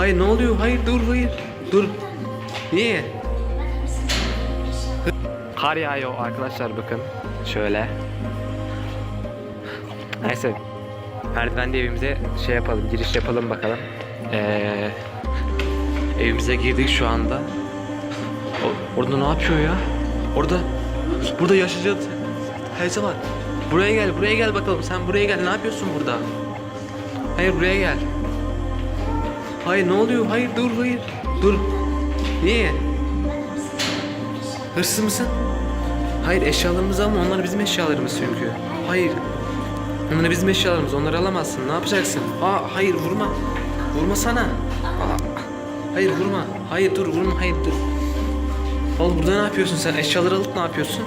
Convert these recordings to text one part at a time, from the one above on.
Hayır ne oluyor? Hayır dur hayır. Dur. Niye? Kar yağıyor arkadaşlar bakın. Şöyle. Neyse. Merdiven evimize şey yapalım, giriş yapalım bakalım. Ee, evimize girdik şu anda. O, orada ne yapıyor ya? Orada, burada yaşayacağız. Heyse var. Buraya gel, buraya gel bakalım. Sen buraya gel. Ne yapıyorsun burada? Hayır buraya gel. Hayır ne oluyor? Hayır dur hayır. Dur. Niye? Hırsız mısın? Hayır eşyalarımızı alma. Onlar bizim eşyalarımız çünkü. Hayır. Onlar bizim eşyalarımız. Onları alamazsın. Ne yapacaksın? Aa hayır vurma. Vurma sana. Aa, hayır vurma. Hayır dur vurma. Hayır dur. Oğlum burada ne yapıyorsun sen? Eşyaları alıp ne yapıyorsun?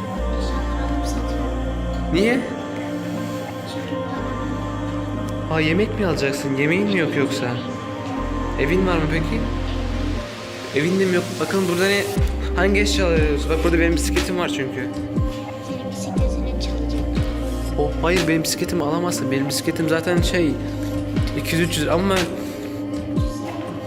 Niye? Aa yemek mi alacaksın? Yemeğin mi yok yoksa? Evin var mı peki? Evinde mi yok? Bakın burada ne? Hangi eşyalar arıyorsun? Bak burada benim bisikletim var çünkü. Senin bisikletini çalacak. Oh hayır benim bisikletimi alamazsın. Benim bisikletim zaten şey 200-300 ama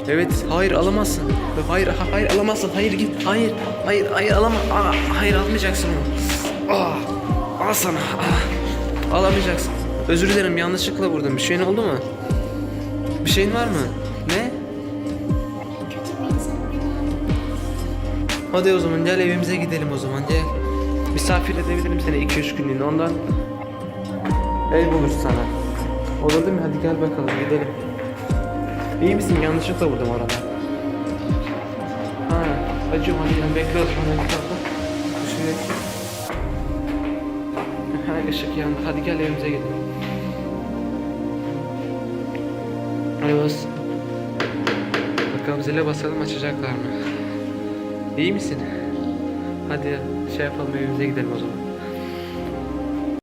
Evet, hayır alamazsın. Hayır, ha- hayır alamazsın. Hayır git. Hayır, hayır, hayır alama. Aa, hayır almayacaksın onu. Aa, al sana. Aa, alamayacaksın. Özür dilerim yanlışlıkla vurdum. Bir şeyin oldu mu? Bir şeyin var mı? Ne? Hadi o zaman gel evimize gidelim o zaman gel. Misafir edebilirim seni 2-3 günlüğüne ondan ev buluruz sana. Olur değil mi? Hadi gel bakalım gidelim. İyi misin? Yanlışlıkla vurdum arada. Ha, acıyorum hadi gel bekle o zaman etrafta. Şuraya Ha, ışık yandı. Hadi gel evimize gidelim. Hadi bas. Zile basalım açacaklar mı? İyi misin? Hadi şey yapalım evimize gidelim o zaman.